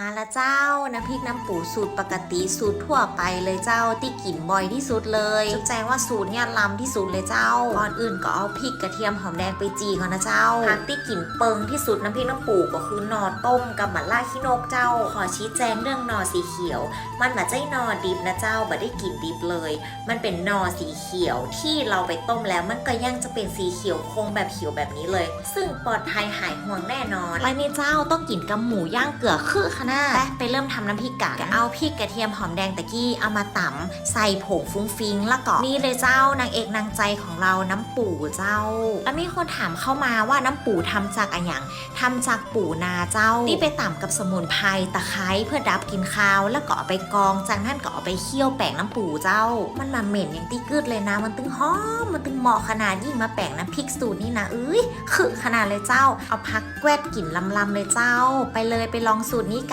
มาละเจ้าน้ำพริกน้ำปูสูตรปกติสูตรทั่วไปเลยเจ้าที่กลิ่นบ่อยที่สุดเลยจุ๊บแจงว่าสูตรเนี่ยล้ำที่สุดเลยเจ้าก่อนอื่นก็เอาพริกกระเทียมหอมแดงไปจีก่อนนะเจ้าผักที่กลิ่นเปิงที่สุดน้ำพริกน้ำปูก็คือหนอต้มกับหม่าล่าขี้นกเจ้า ขอชี้แจงเรื่องหนอสีเขียว มันมาใจหนอดิบนะเจ้าบ่ได้กลิ่นดิบเลย มันเป็นหนอสีเขียวที่เราไปต้มแล้วมันก็ยังจะเป็นสีเขียวคงแบบเขียวแบบนี้เลย ซึ่งปลอดภัยหายห่วงแน่นอนและนี่เจ้าต้องกินกับหมูย่างเกลือคือขนาดไปไปเริ่มทำน้ำพริกกะก็เอาพริกกระเทียมหอมแดงตะกี้เอามาตำใส่ผงฟุ้งฟิงแล้วก็นี่เลยเจ้านางเอกนางใจของเราน้ำปูเจ้า แล้วมีคนถามเข้ามาว่าน้ำปูทำจากอะไรอย่างทำจากปูนาเจ้านี่ไปต่ำกับสมุนไพรตะไคร้เพื่อดับกลินคาว แล้วก็เอาไปกรองจากนั้นก็เอาไปเคี่ยวแป้งน้ำปูเจ้า มันมาเหม็นอย่างตีกึดเลยนะ มันตึงหอมมันตึงเหมาะขนาดยิ่งมาแป้งน้ำพริกสูตรนี่นะเอ้ยคือขนาดเลยเจ้า เอาพักแกวดกลิ่นลำๆเลยเจ้า ไปเลยไปลองสูตรนี้กัน